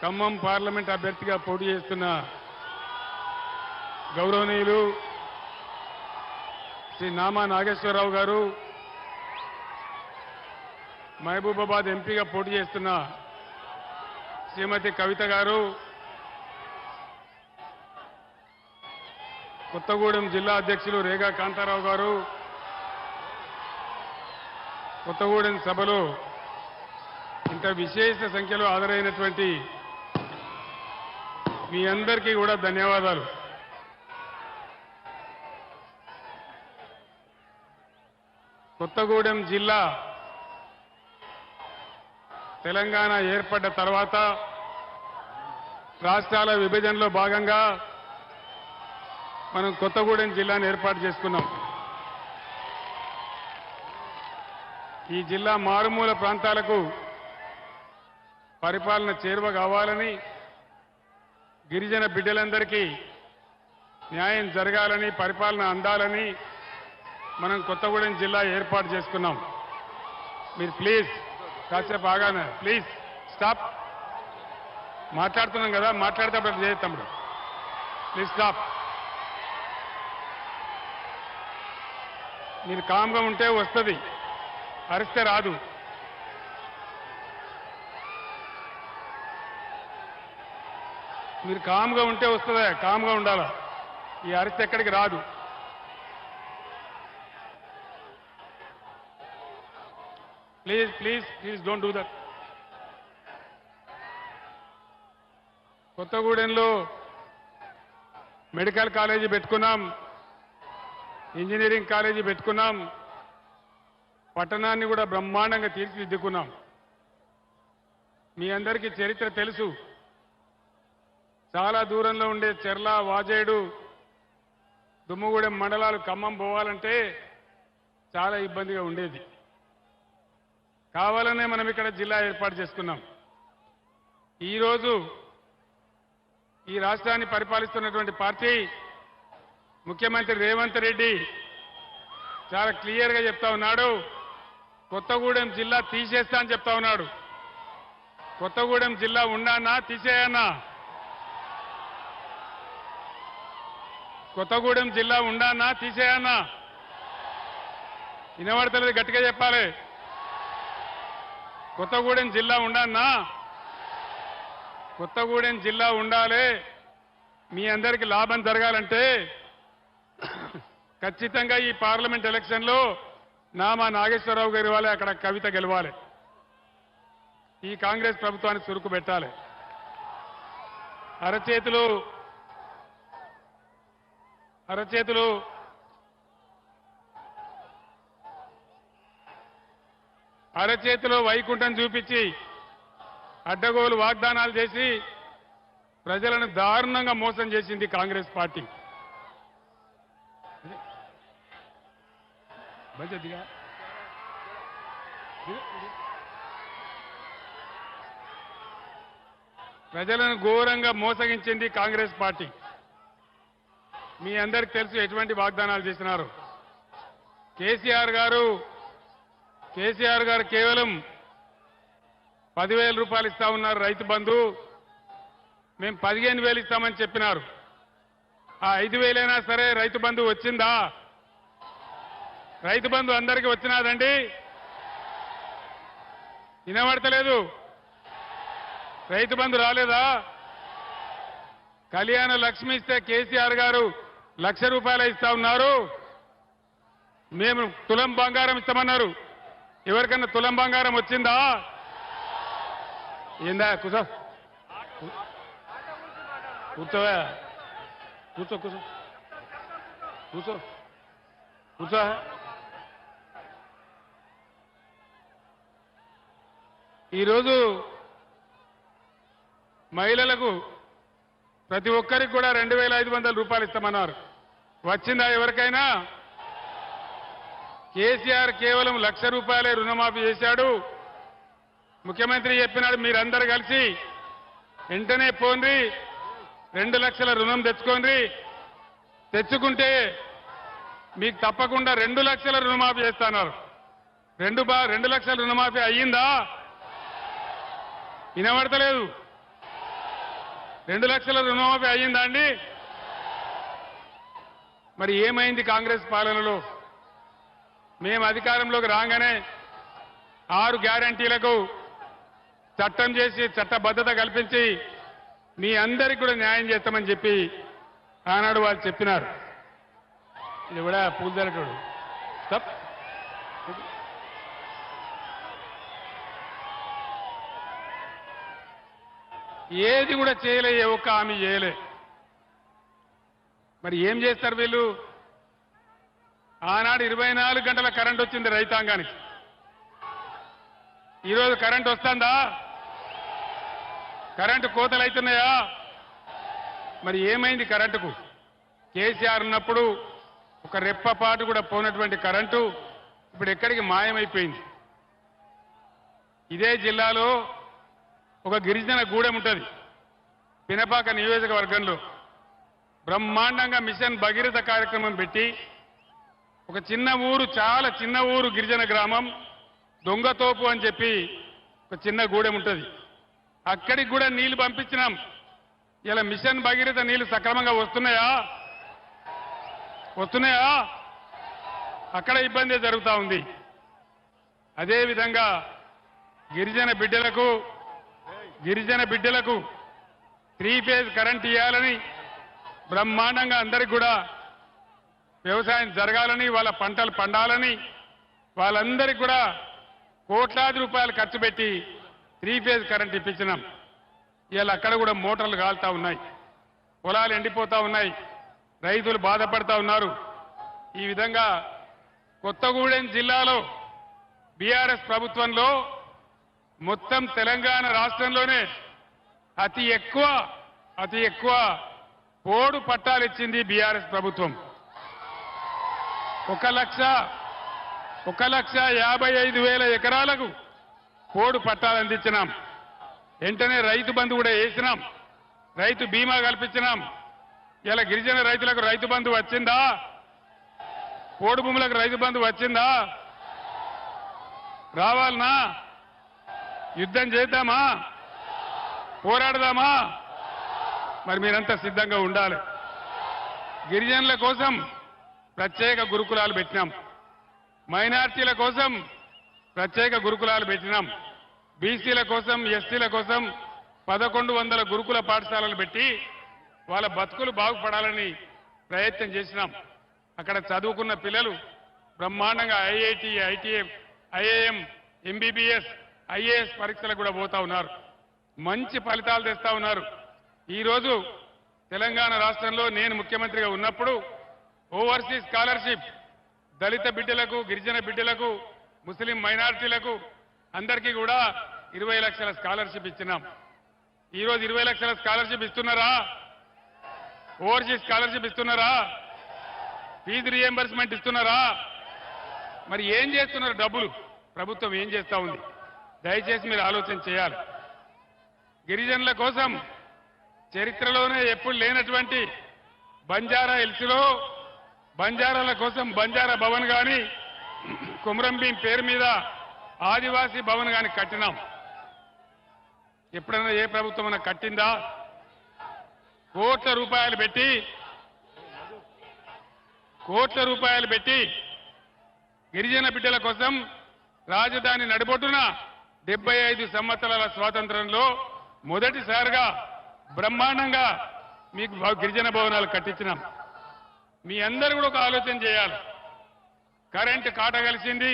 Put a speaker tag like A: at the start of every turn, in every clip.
A: Khammam parliament అభ్యర్థిగా పోటీ చేస్తున్న గౌరవనీయులు శ్రీ నామా నాగేశ్వరరావు గారు మహబూబాబాద్ ఎంపీగా పోటీ చేస్తున్న శ్రీమతి కవిత గారు కొత్తగూడెం జిల్లా అధ్యక్షులు రేగా కాంతారావు గారు కొత్తగూడెం సభలో ఇంత విశేష సంఖ్యలో హాజరైనటువంటి మీ అందరికీ కూడా ధన్యవాదాలు. కొత్తగూడెం జిల్లా తెలంగాణ ఏర్పడ్డ తర్వాత రాష్ట్రాల విభజనలో భాగంగా మనం కొత్తగూడెం జిల్లాను ఏర్పాటు చేసుకున్నాం. ఈ జిల్లా మారుమూల ప్రాంతాలకు పరిపాలన చేరువ కావాలని గిరిజన బిడ్డలందరికీ న్యాయం జరగాలని పరిపాలన అందాలని మనం కొత్తగూడెం జిల్లా ఏర్పాటు చేసుకున్నాం. మీరు ప్లీజ్ కాసేపు ఆగానే ప్లీజ్ స్టాప్. మాట్లాడుతున్నాం కదా మాట్లాడేటప్పుడు చేయ తమ్ముడు. Please stop. మీరు కామ్గా ఉంటే వస్తుంది. అరిస్తే రాదు. మీరు కామ్గా ఉంటే వస్తుందా? కామ్గా ఉండాలా? ఈ అరిస్తే ఎక్కడికి రాదు. Please please please don't do that. కొత్తగూడెంలో మెడికల్ కాలేజీ పెట్టుకున్నాం. ఇంజనీరింగ్ కాలేజీ పెట్టుకున్నాం. పట్టణాన్ని కూడా బ్రహ్మాండంగా తీర్చిదిద్దుకున్నాం. మీ అందరికీ చరిత్ర తెలుసు. చాలా దూరంలో ఉండే చెర్ల వాజేడు దుమ్ముగూడెం మండలాలు ఖమ్మం పోవాలంటే చాలా ఇబ్బందిగా ఉండేది. కావాలనే మనం ఇక్కడ జిల్లా ఏర్పాటు చేసుకున్నాం. ఈరోజు ఈ రాష్ట్రాన్ని పరిపాలిస్తున్నటువంటి పార్టీ ముఖ్యమంత్రి రేవంత్ రెడ్డి చాలా క్లియర్గా చెప్తా ఉన్నాడు. కొత్తగూడెం జిల్లా తీసేస్తా అని చెప్తా ఉన్నాడు. కొత్తగూడెం జిల్లా ఉన్నానా తీసేయన్నా కొత్తగూడెం జిల్లా ఉండానా తీసేయన్నా వినబడతలేదు గట్టిగా చెప్పాలి. కొత్తగూడెం జిల్లా ఉండానా? కొత్తగూడెం జిల్లా ఉండాలి. మీ అందరికి లాభం జరగాలంటే ఖచ్చితంగా ఈ పార్లమెంట్ ఎలక్షన్లో నామా నాగేశ్వరరావు గారి వాళ్ళే అక్కడ కవిత గెలవాలి. ఈ కాంగ్రెస్ ప్రభుత్వానికి చురుకు పెట్టాలి. అరచేతులు అరచేతులు. అరచేతిలో వైకుంఠం చూపించి అడ్డగోలు వాగ్దానాలు చేసి ప్రజలను దారుణంగా మోసం చేసింది కాంగ్రెస్ పార్టీ. బయట ప్రజలను ఘోరంగా మోసగించింది కాంగ్రెస్ పార్టీ. మీ అందరికి తెలుసు ఎటువంటి వాగ్దానాలు చేసినారు. కేసీఆర్ గారు కేసీఆర్ గారు కేవలం పదివేల రూపాయలు ఇస్తా ఉన్నారు రైతు బంధు. మేము పదిహేను వేలు ఇస్తామని చెప్పినారు. ఆ ఐదు వేలైనా సరే రైతు బంధు వచ్చిందా? రైతు బంధు అందరికీ వచ్చినాదండి? వినబడతలేదు. రైతు బంధు రాలేదా? కళ్యాణ లక్ష్మి ఇస్తే కేసీఆర్ గారు లక్ష రూపాయలు ఇస్తా ఉన్నారు. మేము తులం బంగారం ఇస్తామన్నారు. ఎవరికన్నా తులం బంగారం వచ్చిందా? ఏందా కూర్చో కూర్చోవా. కూర్చో కూర్చో. కూర్చో. కూర్చో. ఈరోజు మహిళలకు ప్రతి ఒక్కరికి కూడా రెండు వేల ఐదు వందల రూపాయలు ఇస్తామన్నారు. వచ్చిందా ఎవరికైనా? కేసీఆర్ కేవలం లక్ష రూపాయలే రుణమాఫీ చేశాడు. ముఖ్యమంత్రి చెప్పినాడు మీరందరూ కలిసి వెంటనే పోండి రెండు లక్షల రుణం తెచ్చుకోండి తెచ్చుకుంటే మీకు తప్పకుండా రెండు లక్షల రుణమాఫీ చేస్తున్నారు. రెండు బా రెండు లక్షల రుణమాఫీ అయ్యిందా? వినబడతలేదు. రెండు లక్షల రుణమాఫీ అయ్యిందా అండి? మరి ఏమైంది కాంగ్రెస్ పాలనలో? మేము అధికారంలోకి రాగానే ఆరు గ్యారంటీలకు చట్టం చేసి చట్టబద్ధత కల్పించి మీ అందరికి కూడా న్యాయం చేస్తామని చెప్పి ఆనాడు వాళ్ళు చెప్పినారు. ఇది కూడా పూజలటోడు ఏది కూడా చేయలే ఏ ఒక్క హామీ చేయలే. మరి ఏం చేస్తారు వీళ్ళు? ఆనాడు ఇరవై నాలుగు గంటల కరెంట్ వచ్చింది రైతాంగానికి. ఈరోజు కరెంట్ వస్తుందా? కరెంటు కోతలు అవుతున్నాయా మరి ఏమైంది కరెంటుకు? కేసీఆర్ ఉన్నప్పుడు ఒక రెప్పపాటు కూడా పోనటువంటి కరెంటు ఇప్పుడు ఎక్కడికి మాయమైపోయింది? ఇదే జిల్లాలో ఒక గిరిజన గూడెం ఉంటుంది. పినపాక నియోజకవర్గంలో బ్రహ్మాండంగా మిషన్ భగీరథ కార్యక్రమం పెట్టి ఒక చిన్న ఊరు చాలా చిన్న ఊరు గిరిజన గ్రామం దొంగతోపు అని చెప్పి ఒక చిన్న గూడెం ఉంటుంది. అక్కడికి కూడా నీళ్ళు పంపించినాం. ఇలా మిషన్ భగీరథ నీళ్ళు సక్రమంగా వస్తున్నాయా? వస్తున్నాయా? అక్కడ ఇబ్బంది జరుగుతూ ఉంది. అదేవిధంగా గిరిజన బిడ్డలకు గిరిజన బిడ్డలకు త్రీ ఫేజ్ కరెంట్ ఇవ్వాలని బ్రహ్మాండంగా అందరికి కూడా వ్యవసాయం జరగాలని వాళ్ళ పంటలు పండాలని వాళ్ళందరికీ కూడా కోట్లాది రూపాయలు ఖర్చు పెట్టి త్రీ ఫేజ్ కరెంట్ ఇప్పించినాం. ఇవాళ అక్కడ కూడా మోటార్లు కాలుతా ఉన్నాయి. పొలాలు ఎండిపోతా ఉన్నాయి. రైతులు బాధపడతా ఉన్నారు. ఈ విధంగా కొత్తగూడెం జిల్లాలో బీఆర్ఎస్ ప్రభుత్వంలో మొత్తం తెలంగాణ రాష్ట్రంలోనే అతి ఎక్కువ అతి ఎక్కువ పోడు పట్టాలు ఇచ్చింది బీఆర్ఎస్ ప్రభుత్వం. ఒక లక్ష ఒక లక్ష యాభై ఐదు వేల ఎకరాలకు పోడు పట్టాలు అందించినాం. వెంటనే రైతు బంధు కూడా వేసినాం. రైతు బీమా కల్పించినాం. ఇలా గిరిజన రైతులకు రైతు బంధు వచ్చిందా? పోడు భూములకు రైతు బంధు వచ్చిందా? రావాలనా? యుద్ధం చేద్దామా? పోరాడదామా? మరి మీరంతా సిద్ధంగా ఉండాలి. గిరిజనుల కోసం ప్రత్యేక గురుకులాలు పెట్టినాం. మైనార్టీల కోసం ప్రత్యేక గురుకులాలు పెట్టినాం. బీసీల కోసం ఎస్టీల కోసం పదకొండు వందల గురుకుల పాఠశాలలు పెట్టి వాళ్ళ బతుకులు బాగుపడాలని ప్రయత్నం చేసినాం. అక్కడ చదువుకున్న పిల్లలు బ్రహ్మాండంగా IIT ITM IAM MBBS IAS పరీక్షలకు కూడా పోతా ఉన్నారు. మంచి ఫలితాలు తెస్తా ఉన్నారు. ఈరోజు తెలంగాణ రాష్ట్రంలో నేను ముఖ్యమంత్రిగా ఉన్నప్పుడు ఓవర్సీస్ స్కాలర్షిప్ దళిత బిడ్డలకు గిరిజన బిడ్డలకు ముస్లిం మైనారిటీలకు అందరికీ కూడా ఇరవై లక్షల స్కాలర్షిప్ ఇచ్చినాం. ఈరోజు ఇరవై లక్షల స్కాలర్షిప్ ఇస్తున్నారా? ఓవర్సీస్ స్కాలర్షిప్ ఇస్తున్నారా? ఫీజు రియంబర్స్మెంట్ ఇస్తున్నారా? మరి ఏం చేస్తున్నారు డబ్బులు? ప్రభుత్వం ఏం చేస్తా ఉంది? దయచేసి మీరు ఆలోచన చేయాలి. గిరిజనుల కోసం చరిత్రలోనే ఎప్పుడు లేనటువంటి బంజారా ఎల్సిలో బంజారాల కోసం బంజారా భవన్ గాని కుమరంభీం పేరు మీద ఆదివాసీ భవన్ గాని కట్టినాం. ఎప్పుడైనా ఏ ప్రభుత్వం అయినా కట్టిందా? కోట్ల రూపాయలు పెట్టి కోట్ల రూపాయలు పెట్టి గిరిజన బిడ్డల కోసం రాజధాని నడిబొడ్డున డెబ్బై ఐదు సంవత్సరాల స్వాతంత్రంలో మొదటిసారిగా బ్రహ్మాండంగా మీకు గిరిజన భవనాలు కట్టించినాం. మీ అందరూ కూడా ఒక ఆలోచన చేయాలి. కరెంటు కాట కలిసింది.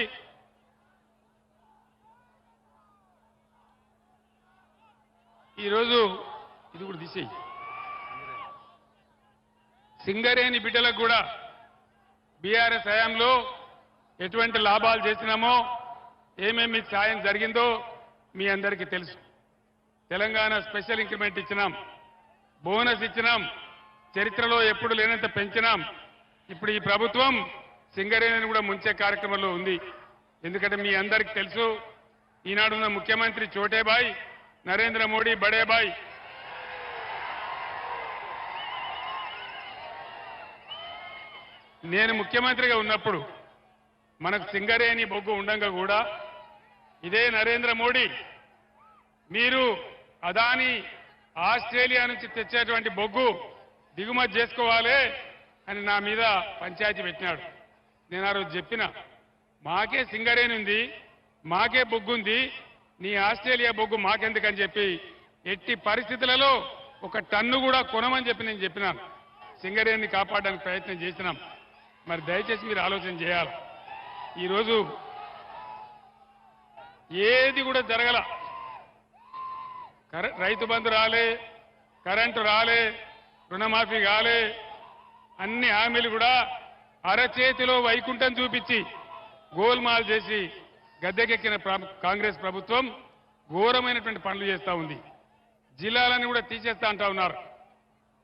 A: ఈరోజు ఇది కూడా తీసేయి. సింగరేణి బిడ్డలకు కూడా బీఆర్ఎస్ హయాంలో ఎటువంటి లాభాలు చేసినామో ఏమేమి సాయం జరిగిందో మీ అందరికీ తెలుసు. తెలంగాణ స్పెషల్ ఇంక్రిమెంట్ ఇచ్చినాం. బోనస్ ఇచ్చినాం. చరిత్రలో ఎప్పుడు లేనంత పెంచినాం. ఇప్పుడు ఈ ప్రభుత్వం సింగరేణిని కూడా ముంచే కార్యక్రమంలో ఉంది. ఎందుకంటే మీ అందరికి తెలుసు ఈనాడున్న ముఖ్యమంత్రి చోటేబాయ్ నరేంద్ర మోడీ బడేబాయ్. నేను ముఖ్యమంత్రిగా ఉన్నప్పుడు మనకు సింగరేణి బొగ్గు ఉండంగా కూడా ఇదే నరేంద్ర మోడీ. మీరు అదాని ఆస్ట్రేలియా నుంచి తెచ్చేటువంటి బొగ్గు దిగుమతి చేసుకోవాలి అని నా మీద పంచాయతీ పెట్టినాడు. నేను ఆ రోజు చెప్పిన మాకే సింగరేణి ఉంది మాకే బొగ్గు ఉంది నీ ఆస్ట్రేలియా బొగ్గు మాకెందుకని చెప్పి ఎట్టి పరిస్థితులలో ఒక టన్ను కూడా కొనమని చెప్పి నేను చెప్పినాను. సింగరేణిని కాపాడడానికి ప్రయత్నం చేసినాం. మరి దయచేసి మీరు ఆలోచన చేయాలి. ఈరోజు ఏది కూడా జరగల. కర- రైతు బంధు రాలే కరెంటు రాలే రుణమాఫీ కాలే అన్ని హామీలు కూడా అరచేతిలో వైకుంఠం చూపించి గోల్మాల్ చేసి గద్దెకెక్కిన కాంగ్రెస్ ప్రభుత్వం ఘోరమైనటువంటి పనులు చేస్తా ఉంది. జిల్లాలను కూడా తీసేస్తా అంటా ఉన్నారు.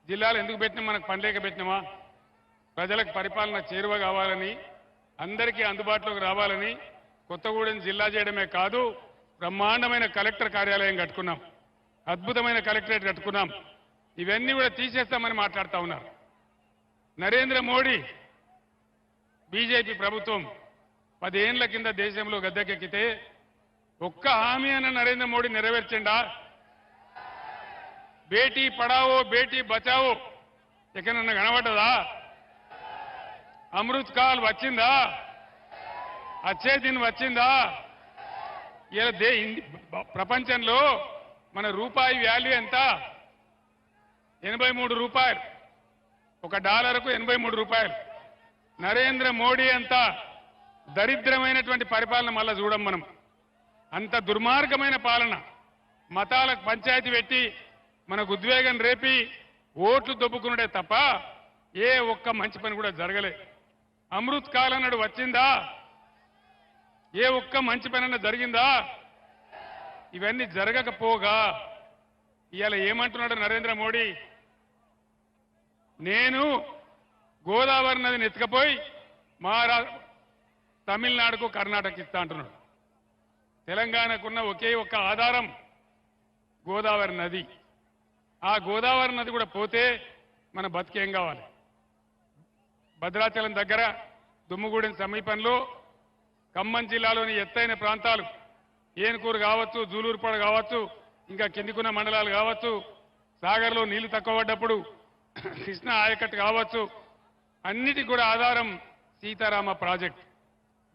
A: జిల్లాలు ఎందుకు పెట్టినా? మనకు పనిలేక పెట్టినామా? ప్రజలకు పరిపాలన చేరువ కావాలని అందరికీ అందుబాటులోకి రావాలని కొత్తగూడెం జిల్లా చేయడమే కాదు బ్రహ్మాండమైన కలెక్టర్ కార్యాలయం కట్టుకున్నాం. అద్భుతమైన కలెక్టరేట్ కట్టుకున్నాం. ఇవన్నీ కూడా తీసేస్తామని మాట్లాడుతా ఉన్నారు. నరేంద్ర మోడీ బీజేపీ ప్రభుత్వం పదేళ్ళ కింద దేశంలో గద్దెకెక్కితే ఒక్క హామీ అన్న నరేంద్ర మోడీ నెరవేర్చిండా? బేటీ పడావో బేటీ బచావో ఎక్కడన్నా కనబడ్డదా? అమృత్ కాల్ వచ్చిందా? అచ్చే దీని వచ్చిందా? ఇలా దే ప్రపంచంలో మన రూపాయి వాల్యూ ఎంత? ఎనభై మూడు రూపాయలు. ఒక డాలర్కు ఎనభై మూడు రూపాయలు. నరేంద్ర మోడీ అంత దరిద్రమైనటువంటి పరిపాలన మళ్ళా చూడం మనం. అంత దుర్మార్గమైన పాలన. మతాలకు పంచాయతీ పెట్టి మనకు ఉద్వేగం రేపి ఓట్లు దొబ్బుకున్నడే తప్ప ఏ ఒక్క మంచి పని కూడా జరగలే. అమృత్ కాలం నాడు వచ్చిందా? ఏ ఒక్క మంచి పనైనా జరిగిందా? ఇవన్నీ జరగకపోగా. ఇవాళ ఏమంటున్నాడు నరేంద్ర మోడీ? నేను గోదావరి నదిని ఎత్తుకపోయి మహారా తమిళనాడుకు కర్ణాటక ఇస్తా అంటున్నాడు. తెలంగాణకున్న ఒకే ఒక్క ఆధారం గోదావరి నది. ఆ గోదావరి నది కూడా పోతే మన బతికేం కావాలి? భద్రాచలం దగ్గర దుమ్ముగూడెం సమీపంలో ఖమ్మం జిల్లాలోని ఎత్తైన ప్రాంతాలు. ఏనుకూరు కావచ్చు జూలూరుపాడు కావచ్చు ఇంకా కిందికున్న మండలాలు కావచ్చు సాగర్లో నీళ్ళు తక్కువ పడ్డప్పుడు కృష్ణా ఆయకట్టు కావచ్చు అన్నిటికి కూడా ఆధారం సీతారామ ప్రాజెక్ట్.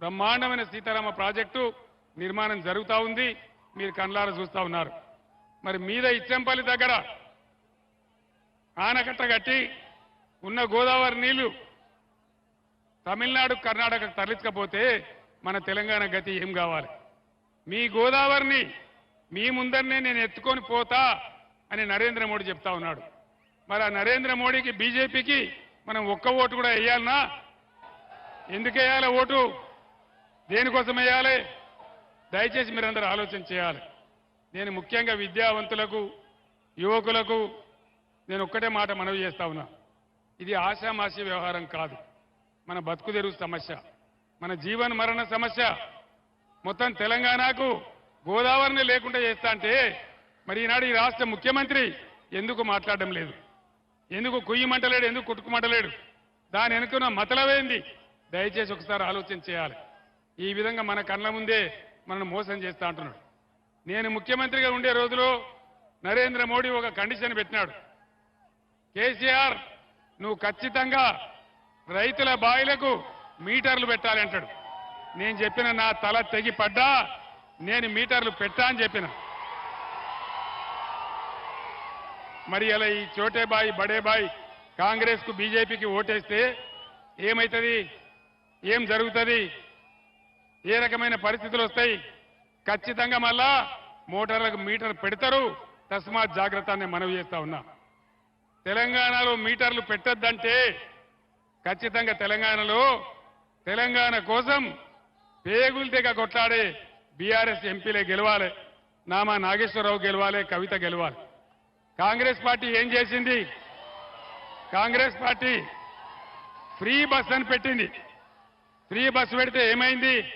A: బ్రహ్మాండమైన సీతారామ ప్రాజెక్టు నిర్మాణం జరుగుతా ఉంది. మీరు కళ్ళార చూస్తా ఉన్నారు. మరి మీద ఇచ్చంపల్లి దగ్గర ఆనకట్ట కట్టి ఉన్న గోదావరి నీళ్ళు తమిళనాడు కర్ణాటక తరలించకపోతే మన తెలంగాణ గతి ఏం కావాలి? మీ గోదావరిని మీ ముందరనే నేను ఎత్తుకొని పోతా అని నరేంద్ర మోడీ చెప్తా ఉన్నాడు. మరి ఆ నరేంద్ర మోడీకి బీజేపీకి మనం ఒక్క ఓటు కూడా వేయాలనా? ఎందుకు వేయాలి ఓటు? దేనికోసం వేయాలి? దయచేసి మీరందరూ ఆలోచన చేయాలి. నేను ముఖ్యంగా విద్యావంతులకు యువకులకు నేను ఒక్కటే మాట మనవి చేస్తా ఉన్నా. ఇది ఆశామాషి వ్యవహారం కాదు. మన బతుకు తెరుగు సమస్య. మన జీవన మరణ సమస్య మొత్తం తెలంగాణకు గోదావరిని లేకుండా చేస్తా అంటే మరి ఈనాడు ఈ రాష్ట్ర ముఖ్యమంత్రి ఎందుకు మాట్లాడడం లేదు? ఎందుకు కుయ్యమంటలేడు ఎందుకు కుట్టుకుమంటలేడు దాని వెనుకున్న మతలవేంది దయచేసి ఒకసారి ఆలోచన చేయాలి. ఈ విధంగా మన కళ్ళ ముందే మనల్ని మోసం చేస్తా అంటున్నాడు. నేను ముఖ్యమంత్రిగా ఉండే రోజులో నరేంద్ర మోడీ ఒక కండిషన్ పెట్టినాడు. కేసీఆర్ నువ్వు ఖచ్చితంగా రైతుల బాయిలకు మీటర్లు పెట్టాలి అంటాడు. నేను చెప్పిన నా తల తెగి పడ్డా నేను మీటర్లు పెట్టా అని చెప్పిన. మరి అలా ఈ చోటేబాయి బడేబాయి కాంగ్రెస్కు బీజేపీకి ఓటేస్తే ఏమవుతుంది ఏం జరుగుతుంది? ఏ రకమైన పరిస్థితులు వస్తాయి? ఖచ్చితంగా మళ్ళా మోటార్లకు మీటర్ పెడతారు. తస్మాత్ జాగ్రత్త అని మనవి చేస్తా ఉన్నా. తెలంగాణలో మీటర్లు పెట్టొద్దంటే ఖచ్చితంగా తెలంగాణలో తెలంగాణ కోసం పేగులు తెగ కొట్లాడే బీఆర్ఎస్ ఎంపీలే గెలవాలి. నామా నాగేశ్వరరావు గెలవాలి కవిత గెలవాలి. కాంగ్రెస్ పార్టీ ఏం చేసింది? కాంగ్రెస్ పార్టీ ఫ్రీ బస్ అని పెట్టింది. ఫ్రీ బస్సు పెడితే ఏమైంది?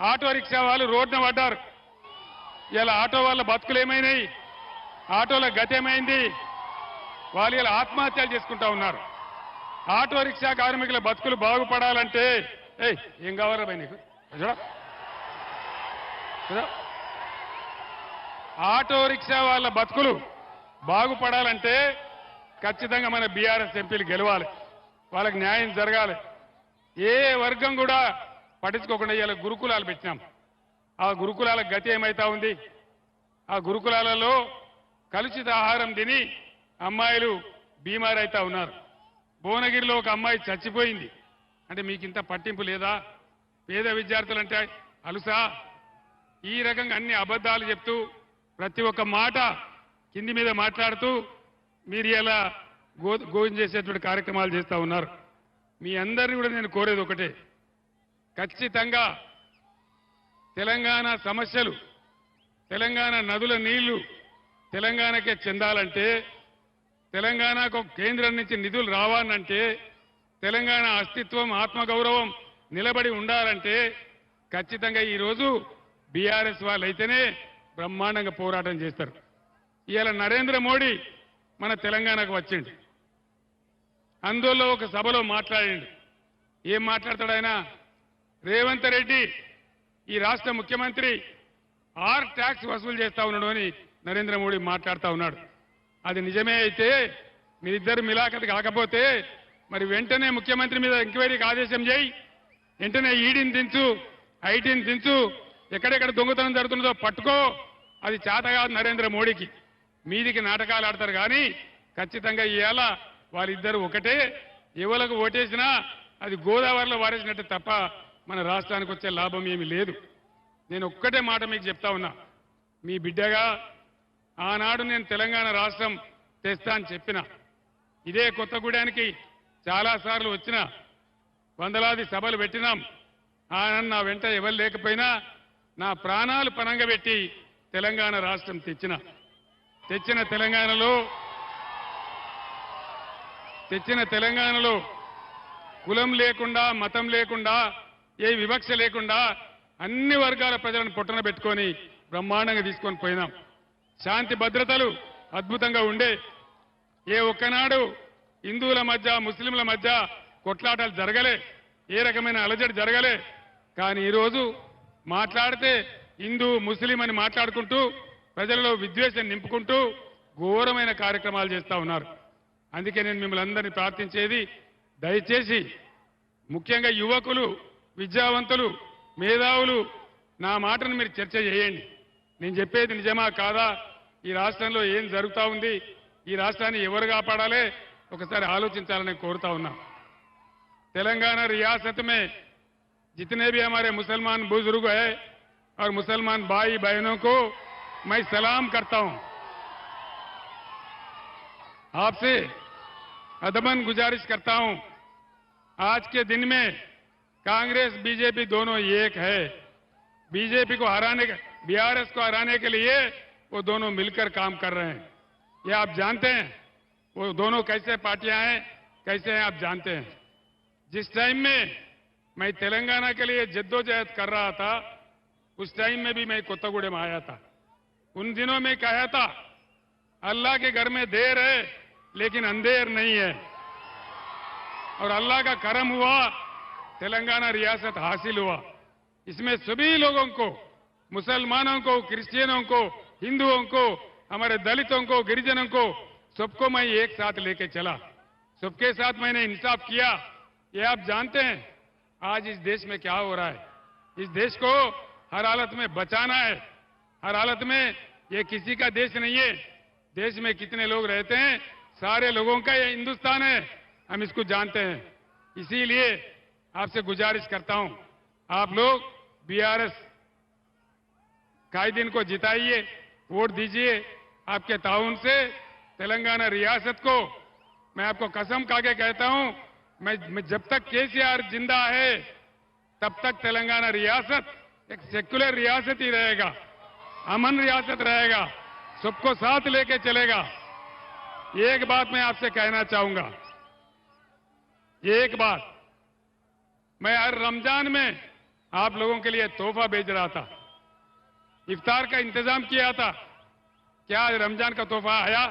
A: ఆటో రిక్షా వాళ్ళు రోడ్డున పడ్డారు. ఇలా ఆటో వాళ్ళ బతుకులు ఏమైనాయి? ఆటోల గతి ఏమైంది? వాళ్ళు ఇలా ఆత్మహత్యలు చేసుకుంటా ఉన్నారు. ఆటో రిక్షా కార్మికుల బతుకులు బాగుపడాలంటే ఏయ్ ఏం కావాలా భయ్ నీకు? ఆటో రిక్షా వాళ్ళ బతుకులు బాగుపడాలంటే ఖచ్చితంగా మన బీఆర్ఎస్ ఎంపీలు గెలవాలి. వాళ్ళకి న్యాయం జరగాలి. ఏ వర్గం కూడా పట్టించుకోకుండా ఇలా గురుకులాలు పెట్టినాం. ఆ గురుకులాల గతి ఏమైతా ఉంది? ఆ గురుకులాలలో కలుషిత ఆహారం తిని అమ్మాయిలు బీమారైతా ఉన్నారు. భువనగిరిలో ఒక అమ్మాయి చచ్చిపోయింది. అంటే మీకు ఇంత పట్టింపు లేదా? పేద విద్యార్థులు అంటే అలుసా? ఈ రకంగా అన్ని అబద్ధాలు చెప్తూ ప్రతి ఒక్క మాట కింది మీద మాట్లాడుతూ మీరు ఇలా గో గోయం చేసేటువంటి కార్యక్రమాలు చేస్తూ ఉన్నారు. మీ అందరినీ కూడా నేను కోరేది ఒకటే. ఖచ్చితంగా తెలంగాణ సమస్యలు తెలంగాణ నదుల నీళ్ళు తెలంగాణకే చెందాలంటే తెలంగాణకు కేంద్రం నుంచి నిధులు రావాలంటే తెలంగాణ అస్తిత్వం ఆత్మగౌరవం నిలబడి ఉండాలంటే ఖచ్చితంగా ఈరోజు బీఆర్ఎస్ వాళ్ళు అయితేనే బ్రహ్మాండంగా పోరాటం చేస్తారు. ఇవాళ నరేంద్ర మోడీ మన తెలంగాణకు వచ్చిండు. అందులో ఒక సభలో మాట్లాడిండు. ఏం మాట్లాడతాడు ఆయన? రేవంత్ రెడ్డి ఈ రాష్ట్ర ముఖ్యమంత్రి ఆర్ ట్యాక్స్ వసూలు చేస్తా ఉన్నాడు అని నరేంద్ర మోడీ మాట్లాడుతా ఉన్నాడు. అది నిజమే అయితే మీరిద్దరు మిలాఖత్ కాకపోతే మరి వెంటనే ముఖ్యమంత్రి మీద ఎంక్వైరీకి ఆదేశం చేయి. వెంటనే ఈడీని దించు ఐటీని దించు ఎక్కడెక్కడ దొంగతనం జరుగుతున్నదో పట్టుకో. అది చేత కాదు నరేంద్ర మోడీకి. మీదికి నాటకాలు ఆడతారు కానీ ఖచ్చితంగా ఇవాళ వాళ్ళిద్దరు ఒకటే. ఎవలకు ఓటేసినా అది గోదావరిలో వారేసినట్టే తప్ప మన రాష్ట్రానికి వచ్చే లాభం ఏమీ లేదు. నేను ఒక్కటే మాట మీకు చెప్తా ఉన్నా. మీ బిడ్డగా ఆనాడు నేను తెలంగాణ రాష్ట్రం తెస్తా అని చెప్పిన. ఇదే కొత్తగూడానికి చాలాసార్లు వచ్చిన. వందలాది సభలు పెట్టినాం. ఆయన నా వెంట ఎవరు లేకపోయినా నా ప్రాణాలు పనంగా పెట్టి తెలంగాణ రాష్ట్రం తెచ్చిన. తెచ్చిన తెలంగాణలో తెచ్చిన తెలంగాణలో కులం లేకుండా మతం లేకుండా ఏ వివక్ష లేకుండా అన్ని వర్గాల ప్రజలను పుట్టన పెట్టుకొని బ్రహ్మాండంగా తీసుకొని పోయినాం. శాంతి భద్రతలు అద్భుతంగా ఉండే ఏ ఒక్కనాడు హిందువుల మధ్య ముస్లింల మధ్య కొట్లాటలు జరగలే ఏ రకమైన అలజడి జరగలే. కానీ ఈరోజు మాట్లాడితే హిందూ ముస్లిం అని మాట్లాడుకుంటూ ప్రజలలో విద్వేషం నింపుకుంటూ ఘోరమైన కార్యక్రమాలు చేస్తా ఉన్నారు. అందుకే నేను మిమ్మల్ని అందరినీ ప్రార్థించేది దయచేసి ముఖ్యంగా యువకులు విద్యావంతులు మేధావులు నా మాటను మీరు చర్చ చేయండి. నేను చెప్పేది నిజమా కాదా? ఈ రాష్ట్రంలో ఏం జరుగుతా ఉంది ఈ రాష్ట్రాన్ని ఎవరు కాపాడాలి ఒకసారి ఆలోచించాలని కోరుతా ఉన్నా तेलंगाना रियासत में जितने भी हमारे मुसलमान बुजुर्ग हैं और मुसलमान भाई बहनों को मैं सलाम करता हूं आपसे अदमन गुजारिश करता हूं आज के दिन में कांग्रेस बीजेपी दोनों एक है बीजेपी को हराने के बीआरएस को हराने के लिए वो दोनों मिलकर काम कर रहे हैं। ये आप जानते हैं, वो दोनों कैसे पार्टियाँ हैं, कैसे हैं आप जानते हैं। जिस टाइम में मैं तेलंगाना के लिए जद्दोजहद कर रहा था, उस टाइम में भी मैं कोत्तागुड़े में आया था। उन दिनों में कहा था, अल्लाह के घर में देर है, लेकिन अंधेर नहीं है। और अल्लाह का करम हुआ, तेलंगाना रियासत हासिल हुआ। इसमें सभी लोगों को, मुसलमानों को, क्रिश्चियनों को हिंदुओं को, हमारे दलितों को, गिरिजनों को, सबको मैं एक साथ लेके चला। सबके साथ मैंने इंसाफ किया। ये आप जानते हैं, आज इस देश में क्या हो रहा है? इस देश को हर हालत में बचाना है। हर हालत में ये किसी का देश नहीं है। देश में कितने लोग रहते हैं, सारे लोगों का ये हिंदुस्तान है। हम इसको जानते हैं। इसीलिए आपसे गुजारिश करता हूँ, आप लोग बीआरएस कायदीन को जिताइए। वोट दीजिए आपके ताउन से तेलंगाना रियासत को। मैं आपको कसम खाके कहता हूँ मैं, मैं जब तक केसीआर ज़िंदा है तब तक तेलंगाना रियासत एक सेक्युलर रियासत ही रहेगा। अमन रियासत रहेगा सबको साथ लेके चलेगा। एक बात मैं आपसे कहना चाहूँगा। एक बात मैं हर रमज़ान में आप लोगों के लिए तोहफा भेज रहा था। इफ्तार का इंतज़ाम किया था। क्या रमज़ान का तोहफा आया?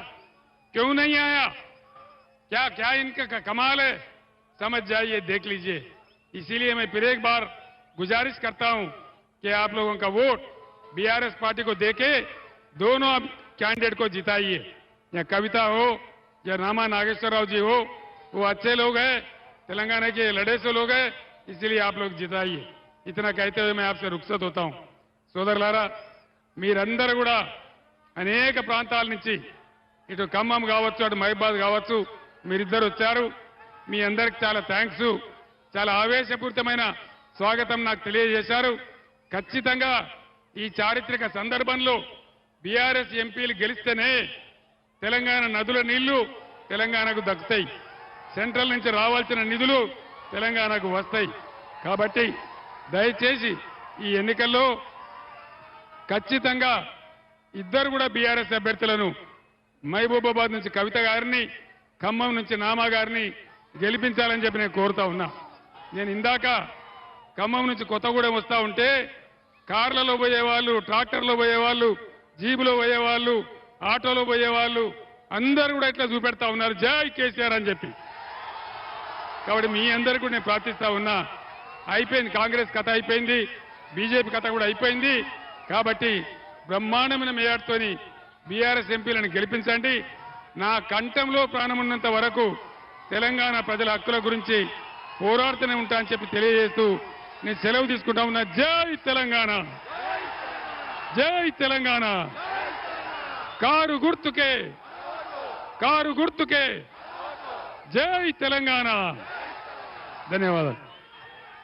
A: क्यों नहीं आया? क्या क्या इनका कमाल है? समझ जाइए, देख लीजिए। इसीलिए मैं फिर एक बार गुजारिश करता हूँ कि आप लोगों का वोट बीआरएस पार्टी को देके दोनों अब कैंडिडेट को जिताइए। या कविता हो, या रामा नागेश्वर राव जी हो, वो अच्छे लोग हैं, तेलंगाना के लड़े से लोग हैं, इसीलिए आप लोग जिताइए। इतना कहते हुए मैं आपसे रुखसत होता हूँ। सोदर लारा మీరందరూ కూడా అనేక ప్రాంతాల నుంచి ఇటు ఖమ్మం కావచ్చు అటు మహిబాద్ కావచ్చు మీరిద్దరు వచ్చారు. మీ అందరికి చాలా థ్యాంక్స్ చాలా ఆవేశపూరితమైన స్వాగతం నాకు తెలియజేశారు. ఖచ్చితంగా ఈ చారిత్రక సందర్భంలో బీఆర్ఎస్ ఎంపీలు గెలిస్తేనే తెలంగాణ నదుల నీళ్ళు తెలంగాణకు దక్కుతాయి. సెంట్రల్ నుంచి రావాల్సిన నిధులు తెలంగాణకు వస్తాయి. కాబట్టి దయచేసి ఈ ఎన్నికల్లో ఖచ్చితంగా ఇద్దరు కూడా బీఆర్ఎస్ అభ్యర్థులను మహబూబాబాద్ నుంచి కవిత గారిని ఖమ్మం నుంచి నామా గారిని గెలిపించాలని చెప్పి నేను కోరుతా ఉన్నా. నేను ఇందాక ఖమ్మం నుంచి కొత్తగూడెం వస్తా ఉంటే కార్లలో పోయేవాళ్ళు ట్రాక్టర్లో పోయేవాళ్ళు జీబులో పోయేవాళ్ళు ఆటోలో పోయేవాళ్ళు అందరూ కూడా ఇట్లా చూపెడతా ఉన్నారు. జై కేసీఆర్ అని చెప్పి. కాబట్టి మీ అందరికీ కూడా నేను ప్రార్థిస్తా ఉన్నా. అయిపోయింది కాంగ్రెస్ కథ అయిపోయింది బీజేపీ కథ కూడా అయిపోయింది. కాబట్టి బ్రహ్మాండమైన మేయార్తోని బీఆర్ఎస్ ఎంపీలను గెలిపించండి. నా కంఠంలో ప్రాణమున్నంత వరకు తెలంగాణ ప్రజల హక్కుల గురించి పోరాడుతూనే ఉంటా అని చెప్పి తెలియజేస్తూ నేను సెలవు తీసుకుంటా ఉన్నా. జై తెలంగాణ! జై తెలంగాణ! కారు గుర్తుకే! కారు గుర్తుకే! జై తెలంగాణ! ధన్యవాదాలు.